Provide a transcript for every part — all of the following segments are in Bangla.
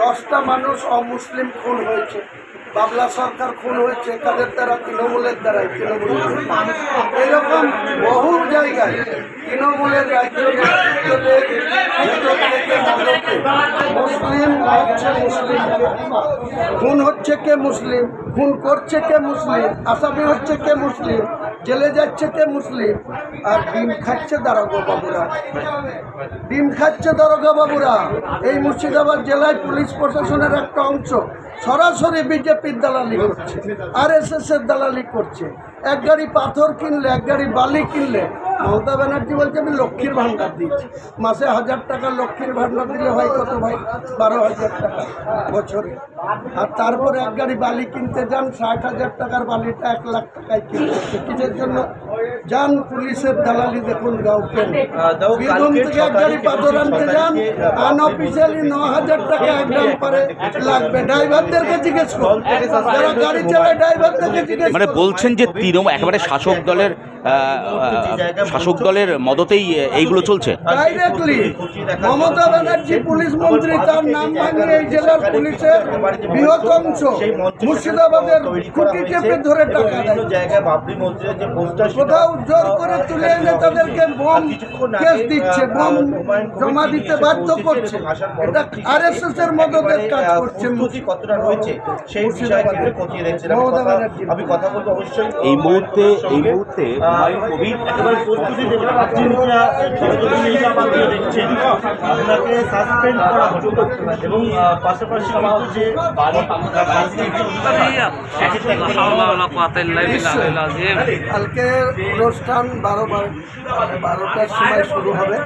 দশটা মানুষ অমুসলিম খুন হয়েছে। বাবলা সরকার খুন হয়েছে, কাদের দ্বারা? তৃণমূলের দ্বারাই, তৃণমূলের এরকম বহু জায়গায় তৃণমূলের রাজ্য মুসলিম হচ্ছে মুসলিমকে খুন হচ্ছে কে মুসলিম? খুন করছে কে মুসলিম? আসামি হচ্ছে কে মুসলিম? জেলে যাচ্ছে তে মুসলিম, আর ডিম খাচ্ছে দারোগা বাবুরা। ডিম খাচ্ছে দারোগা বাবুরা। এই মুর্শিদাবাদ জেলায় পুলিশ প্রশাসনের একটা অংশ। সরাসরি বিজেপির দালালি করছে আর এস এর দালালি করছে। এক গাড়ি পাথর কিনলে, এক গাড়ি বালি কিনলে, মমতা ব্যানার্জি বলছে, আমি লক্ষ্মীর ভাণ্ডার দিচ্ছি মাসে হাজার টাকা লক্ষ্মীর ভাণ্ডার দিলে হয় কত ভাই? বারো হাজার টাকা বছরে। আর তারপরে এক গাড়ি বালি কিনতে যান, ষাট হাজার টাকার বালিটা এক লাখ টাকায় কিনতে কিসের জন্য? যান পুলিশের দালালি দেখুন গাউকেন বীরভূম থেকে এক গাড়ি পাথর আনতে যান আনঅফিসিয়ালি ন হাজার টাকা এক গ্রাম পারে লাগবে। ড্রাইভারদেরকে জিজ্ঞেস করুন। যারা গাড়ি চালায় ড্রাইভারদেরকে জিজ্ঞেস মানে বলছেন যে তৃণমূল একেবারে শাসক দলের শাসক দলের মদতেই এইগুলো চলছে। ডাইরেক্টলি মমতা ব্যানার্জি পুলিশ মন্ত্রী তার নাম ভাঙিয়ে এই জেলার পুলিশের বৃহৎ অংশ মুর্শিদাবাদের খুঁটি চেপে ধরে টাকা দেয়। জায়গায় বাবরি মসজিদের যে পোস্টার কোথাও জোর করে তুলে এনে তাদেরকে বোম কেস দিচ্ছে বোম জমা দিতে বাধ্য করছে। এটা আর এস এস এর মদদের কাজ করছে কতটা রয়েছে সেই বিষয়ে কিন্তু খতিয়ে দেখছেন আমি মমতা কথা- ব্যানার্জি। আমি কথা বলব অবশ্যই এই মুহূর্তে এই মুহূর্তে কবির একেবারে দেখছেন আপনাকে সাসপেন্ড করা এবং পাশাপাশি যে কালকে অনুষ্ঠান বারো বারোটার সময় শুরু হবে।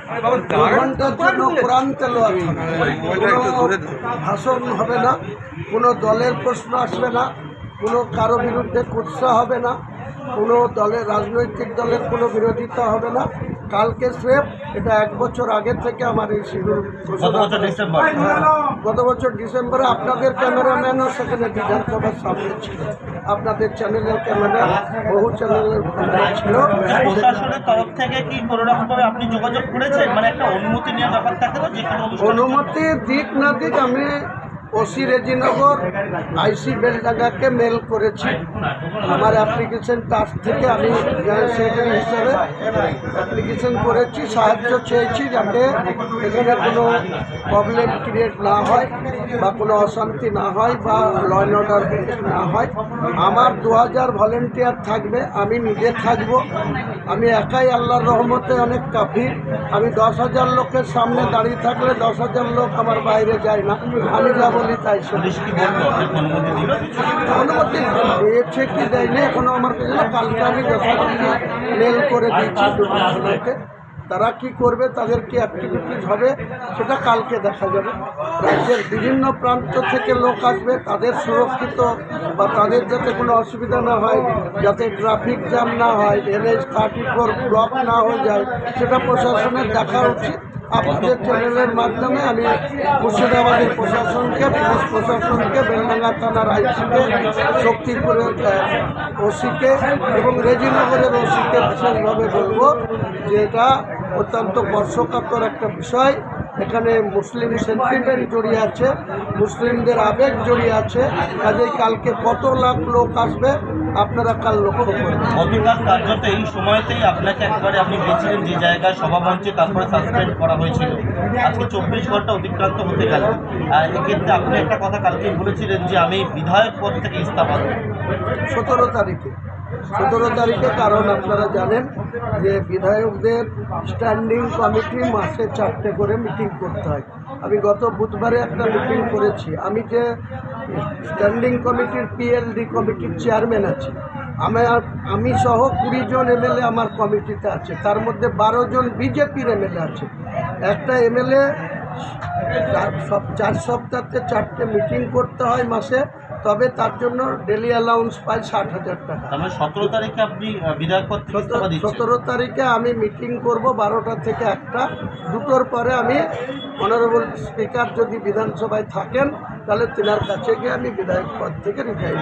ভাষণ হবে না, কোনো দলের প্রশ্ন আসবে না, কোনো কারও বিরুদ্ধে কুৎসা হবে না। কোনো দলের রাজনৈতিক দলের কোনো বিরোধিতা হবে না। কালকে স্রেফ এটা এক বছর আগে থেকে আমার এই শিডিউল গত বছর ডিসেম্বর। হ্যাঁ, গত বছর ডিসেম্বরে আপনাদের ক্যামেরাম্যানও সেখানে বিধানসভার সামনে ছিল। আপনাদের চ্যানেলের ক্যামেরা বহু চ্যানেলের ছিল। প্রশাসনের তরফ থেকে কি কোনো রকম আপনি যোগাযোগ করেছেন? মানে একটা অনুমতি নেওয়ার ব্যাপার থাকে না যে কোনো অনুষ্ঠানে? অনুমতি দিক না দিক আমি ওসি রেজিনগর আইসি বেলডাঙ্গাকে মেল করেছি। আমার অ্যাপ্লিকেশন টাস্ক থেকে আমি জয়েন্ট সেক্রেটারি হিসেবে অ্যাপ্লিকেশন করেছি, সাহায্য চেয়েছি যাতে এখানে কোনো প্রবলেম ক্রিয়েট না হয় বা কোনো অশান্তি না হয় বা ল অ্যান্ড অর্ডার না হয়। আমার দু হাজার ভলেন্টিয়ার থাকবে, আমি নিজে থাকব। আমি একাই আল্লাহর রহমতে অনেক কাফি আমি দশ হাজার লোকের সামনে দাঁড়িয়ে থাকলে দশ হাজার লোক আমার বাইরে যায় না। আমি যা বলি তাই অনুমতি কি দেয়নি এখনও আমার কালকে আমি যথাযথ মেল করে দিয়েছি তারা কি করবে তাদের কি অ্যাক্টিভিটিস হবে সেটা কালকে দেখা যাবে। রাজ্যের বিভিন্ন প্রান্ত থেকে লোক আসবে তাদের সুরক্ষিত বা তাদের যাতে কোনো অসুবিধা না হয় যাতে ট্রাফিক জ্যাম না হয় এনএইচ থার্টি ফোর ব্লক না হয়ে যায় সেটা প্রশাসনের দেখা উচিত। আপনাদের চ্যানেলের মাধ্যমে আমি মুর্শিদাবাদের প্রশাসনকে পুলিশ প্রশাসনকে, বেলডাঙ্গা থানার আইসিকে শক্তিপুরের ওসিকে এবং রেজিনগরের ওসিকে বিশেষভাবে বলব যে এটা অত্যন্ত স্পর্শকাতর একটা বিষয়। এখানে মুসলিম সেন্টিমেন্ট জড়িয়ে আছে, মুসলিমদের আবেগ জড়িয়ে আছে। কাজেই কালকে কত লাখ লোক আসবে আপনারা কাল লক্ষ্য করবেন গতকাল কার্যত এই সময়তেই আপনাকে একবারে আপনি গেছিলেন যে জায়গায় সভামঞ্চে তারপরে সাসপেন্ড করা হয়েছিল। আজকে চব্বিশ ঘণ্টা অতিক্রান্ত হতে গেল। এক্ষেত্রে আপনি একটা কথা কালকে বলেছিলেন যে আমি বিধায়ক পদ থেকে ইস্তফা দেবো। সতেরো তারিখে। সতেরো তারিখে কারণ আপনারা জানেন যে বিধায়কদের স্ট্যান্ডিং কমিটি মাসে চারটে করে মিটিং করতে হয়। আমি গত বুধবারে একটা মিটিং করেছি। আমি যে স্ট্যান্ডিং কমিটির পিএলডি কমিটির চেয়ারম্যান আছি। আমার আমি সহ কুড়ি জন এমএলএ আমার কমিটিতে আছে। তার মধ্যে বারো জন বিজেপির এমএলএ আছে। একটা এমএলএ সব চার সপ্তাহতে চারটে মিটিং করতে হয় মাসে তবে তার জন্য ডেলি অ্যালাউন্স পাই ষাট হাজার টাকা। মানে সতেরো তারিখে আপনি বিধায়ক সতেরো তারিখে আমি মিটিং করব বারোটা থেকে একটা। দুটোর পরে আমি অনারেবল স্পিকার যদি বিধানসভায় থাকেন তাহলে তিনার কাছে গিয়ে আমি বিধায়ক পদ থেকে রিটায়ার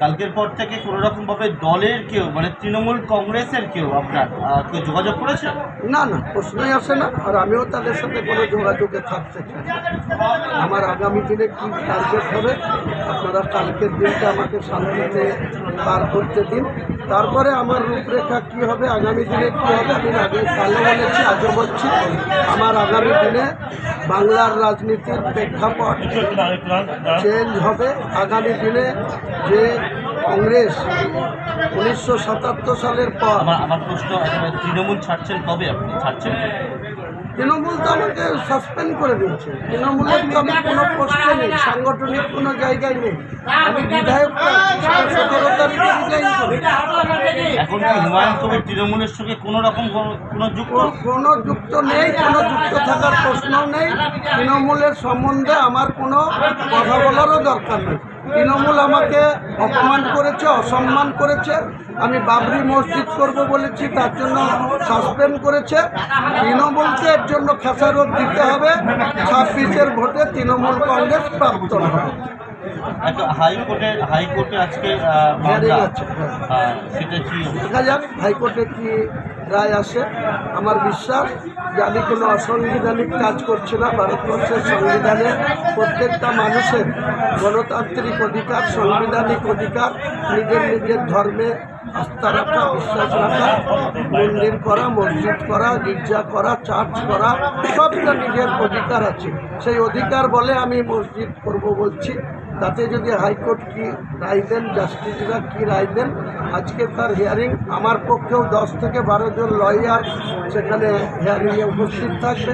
কালকের পর থেকে কোনো রকম ভাবে দলের কেউ মানে তৃণমূল কংগ্রেসের কেউ আপনার কেউ যোগাযোগ করেছে? না না, প্রশ্নই আসে না, আর আমিও তাদের সাথে কোনো যোগাযোগে থাকতে চাই। আমার আগামী দিনে কী টার্গেট হবে, আপনারা কালকের দিনটা আমাকে শান্তিতে পার করতে দিন। তারপরে আমার রূপরেখা কী হবে, আগামী দিনে কী হবে, আমি আগে কালে বলেছি, আজও বলছি। আমার আগামী দিনে বাংলার রাজনীতির প্রেক্ষাপট চেঞ্জ হবে। আগামী দিনে যে কংগ্রেস উনিশশো সাতাত্তর সালের পর। আমার প্রশ্ন তৃণমূল ছাড়ছেন কবে আপনি? ছাড়ছেন তৃণমূল তো আমাকে সাসপেন্ড করে দিয়েছে। তৃণমূলের তো আমি কোনো পোস্টে নেই সাংগঠনিক কোনো জায়গায় নেই। আমি বিধায়ক সতেরো তারিখে রিজাইন এখন কি হুমায়ুন কবির তৃণমূলের সঙ্গে কোনো রকম কোনো যুক্ত? কোনো যুক্ত নেই কোনো যুক্ত থাকার প্রশ্ন নেই। তৃণমূলের সম্বন্ধে আমার কোনো কথা বলারও দরকার নেই। তৃণমূল আমাকে অপমান করেছে অসম্মান করেছে। আমি বাবরি মসজিদ করব বলেছি তার জন্য সাসপেন্ড করেছে। তৃণমূলকে এর জন্য খেসারত দিতে হবে ছাব্বিশের ভোটে তৃণমূল কংগ্রেস প্রাপ্ত হবে হাইকোর্টে আজকে সেটা কি দেখা যাক হাইকোর্টে কি রায় আসে। আমার বিশ্বাস যে আমি কোনো অসাংবিধানিক কাজ করছি না ভারতবর্ষের সংবিধানে প্রত্যেকটা মানুষের গণতান্ত্রিক অধিকার, সাংবিধানিক অধিকার, নিজের নিজের ধর্মে আস্থা রাখা, বিশ্বাস রাখা, মন্দির করা, মসজিদ করা, গির্জা করা চার্চ করা, সবটা নিজের অধিকার আছে। সেই অধিকার বলে আমি মসজিদ করব বলছি। তাতে যদি হাইকোর্ট কি রায় দেন জাস্টিসরা কি রায় দেন, আজকে তার হিয়ারিং আমার পক্ষেও দশ থেকে বারো জন লয়ার সেখানে হিয়ারিংয়ে উপস্থিত থাকবে।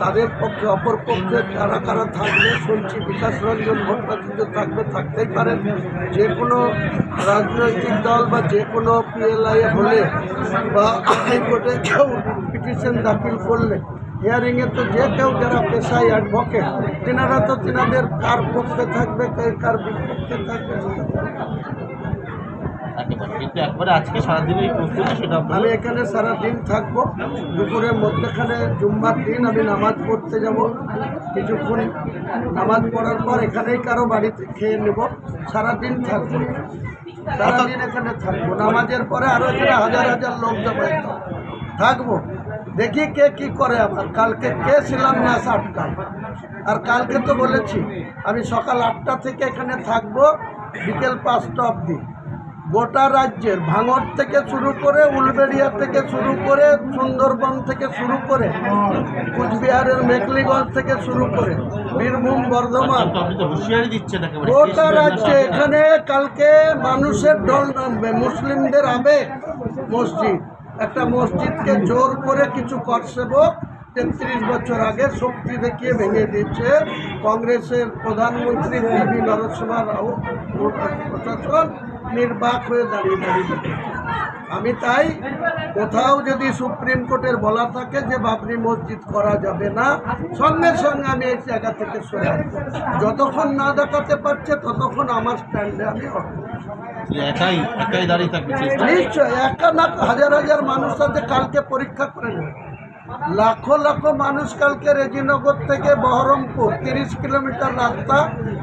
তাদের পক্ষে, অপর পক্ষে কারা কারা থাকবে শুনছি বিকাশ রঞ্জন ভট্টাচার্য থাকবে, থাকতেই পারেন যে কোনো রাজনৈতিক দল বা যে কোনো পিএলআই হলে বা হাইকোর্টে কেউ পিটিশন দাখিল করলে হিয়ারিংয়ে তো যে কেউ যারা পেশায় অ্যাডভোকেট তেনারা তো তেনাদের কার পক্ষে থাকবে কার বিপক্ষে থাকবে আমি এখানে সারা দিন থাকব। দুপুরের মধ্যেখানে জুম্মার দিন আমি নামাজ পড়তে যাব। কিছুক্ষণ নামাজ পড়ার পর এখানেই বাড়িতে খেয়ে নেব। সারাদিন থাকব। সারাদিন এখানে থাকব। নামাজের পরে আরও এখানে হাজার হাজার লোক থাকব। দেখি কে কি করে আমার কালকে কে ছিলাম না আটকায়। আর কালকে তো বলেছি, আমি সকাল আটটা থেকে এখানে থাকব, বিকেল পাঁচটা অবধি। গোটা রাজ্যের ভাঙর থেকে শুরু করে উলবেড়িয়া থেকে শুরু করে সুন্দরবন থেকে শুরু করে কুচবিহারের মেকলিগঞ্জ থেকে শুরু করে বীরভূম, বর্ধমান। গোটা রাজ্যে এখানে কালকে মানুষের ঢল নামবে, মুসলিমদের আবেগ। মসজিদ, একটা মসজিদকে জোর করে কিছু করসেবক তেত্রিশ বছর আগে শক্তি দেখিয়ে ভেঙে দিচ্ছে কংগ্রেসের প্রধানমন্ত্রী পিভি নরসিংহ রাও প্রশাসন। নির্বাক হয়ে দাঁড়িয়ে দাঁড়িয়ে আমি তাই কোথাও যদি সুপ্রিম কোর্টের বলা থাকে যে বাবরি মসজিদ করা যাবে না সঙ্গে সঙ্গে আমি এই জায়গা থেকে সরে আসব। যতক্ষণ না দেখাতে পারছে ততক্ষণ আমার স্ট্যান্ডে আমি একাই একাই দাঁড়িয়ে থাকবে নিশ্চয় একা না হাজার হাজার মানুষ সাথে কালকে পরীক্ষা করে নেবে। লাখো লাখো মানুষ কালকে রেজিনগর থেকে বহরমপুর তিরিশ কিলোমিটার রাস্তা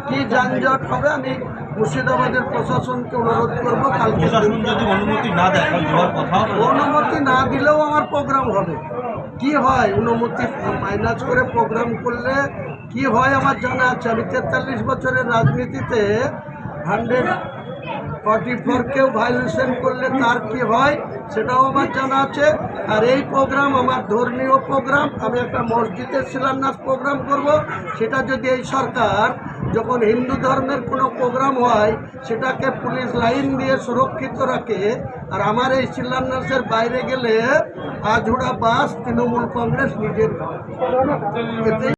কি যানজট হবে আমি মুর্শিদাবাদের প্রশাসনকে অনুরোধ করব কালকে। যদি অনুমতি দেয় না। অনুমতি না দিলেও আমার প্রোগ্রাম হবে। কি হয় অনুমতি মাইনাস করে প্রোগ্রাম করলে কি হয় আমার জানা আছে। আমি তেতাল্লিশ বছরের রাজনীতিতে হান্ড্রেড ফর্টি ফোর কেউ ভায়োলেশন করলে তার কি হয়? সেটাও আমার জানা আছে। আর এই প্রোগ্রাম আমার ধর্মীয় প্রোগ্রাম আমি একটা মসজিদের শিলান্যাস প্রোগ্রাম করব। সেটা যদি এই সরকার যখন হিন্দু ধর্মের কোনো প্রোগ্রাম হয়, সেটাকে পুলিশ লাইন দিয়ে সুরক্ষিত রাখে, আর আমার এই শিলান্যাসের বাইরে গেলে আজুড়া বাস তৃণমূল কংগ্রেস নিজের।